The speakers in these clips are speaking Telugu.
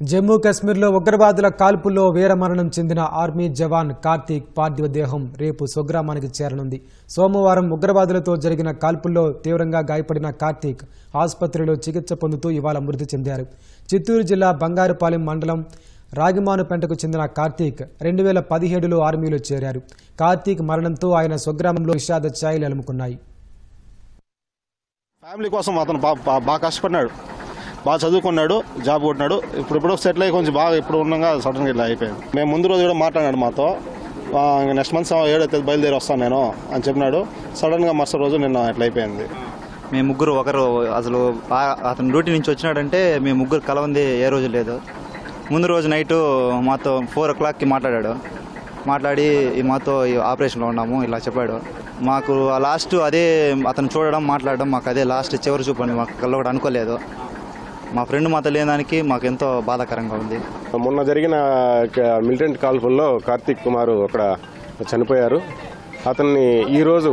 జమ్మూ కాశ్మీర్లో ఉగ్రవాదుల కాల్పుల్లో వీరమరణం చెందిన ఆర్మీ జవాన్ కార్తీక్ పార్థివ దేహం రేపు స్వగ్రామానికి చేరనుంది. సోమవారం ఉగ్రవాదులతో జరిగిన కాల్పుల్లో తీవ్రంగా గాయపడిన కార్తీక్ ఆసుపత్రిలో చికిత్స పొందుతూ ఇవాళ మృతి చెందారు. చిత్తూరు జిల్లా బంగారుపాలెం మండలం రాగిమానుపెంటకు చెందిన కార్తీక్ రెండు వేల పదిహేడులో ఆర్మీలో చేరారు. కార్తీక్ మరణంతో ఆయన స్వగ్రామంలో విషాద ఛాయలు అలుముకున్నాయి. ఫ్యామిలీ కోసం అతను బాగా కష్టపడినాడు బాగా చదువుకున్నాడు జాబ్ కొట్టినాడు. ఇప్పుడు ఇప్పుడు సెటిల్ అయ్యి కొంచెం బాగా ఇప్పుడు ఉండగా సడన్గా ఇట్లా అయిపోయింది. మేము ముందు రోజు కూడా మాట్లాడినాడు మాతో. నెక్స్ట్ మంత్ ఏడైతే బయలుదేరి వస్తాను నేను అని చెప్పినాడు. సడన్గా మరుసటి రోజు నిన్న ఇట్లా అయిపోయింది. మేము ముగ్గురు ఒకరు అసలు అతను డ్యూటీ నుంచి వచ్చినాడంటే మేము ముగ్గురు కలవంది ఏ రోజు లేదు. ముందు రోజు నైట్ మాతో ఫోర్ ఓ క్లాక్కి మాట్లాడాడు. మాట్లాడి ఈ మాతో ఈ ఆపరేషన్లో ఉన్నాము ఇలా చెప్పాడు. మాకు లాస్ట్ అదే అతను చూడడం మాట్లాడడం మాకు అదే లాస్ట్ చివరి చూపు అని మాకు కల్లో కూడా అనుకోలేదు. మా ఫ్రెండ్ మాతో లేదానికి మాకు ఎంతో బాధాకరంగా ఉంది. మొన్న జరిగిన మిలిటెంట్ కాల్పుల్లో కార్తీక్ కుమార్ అక్కడ చనిపోయారు. అతన్ని ఈరోజు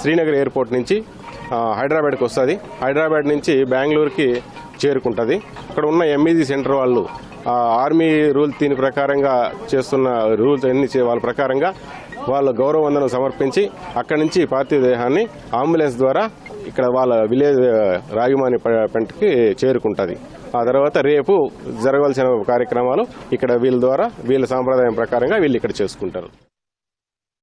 శ్రీనగర్ ఎయిర్పోర్ట్ నుంచి హైదరాబాద్కి వస్తుంది. హైదరాబాద్ నుంచి బెంగళూరుకి చేరుకుంటుంది. అక్కడ ఉన్న ఎంఈజీ సెంటర్ వాళ్ళు ఆర్మీ రూల్ దీని ప్రకారంగా చేస్తున్న రూల్స్ అన్ని వాళ్ళ ప్రకారంగా వాళ్ళు గౌరవవందనం సమర్పించి అక్కడి నుంచి పార్థివ దేహాన్ని అంబులెన్స్ ద్వారా ఇక్కడ వాళ్ళ విలేజ్ రాగిమాని పెంటకి చేరుకుంటుంది. ఆ తర్వాత రేపు జరగవలసిన కార్యక్రమాలు ఇక్కడ వీళ్ళ ద్వారా వీళ్ళ సాంప్రదాయం ప్రకారంగా వీళ్ళు ఇక్కడ చేసుకుంటారు.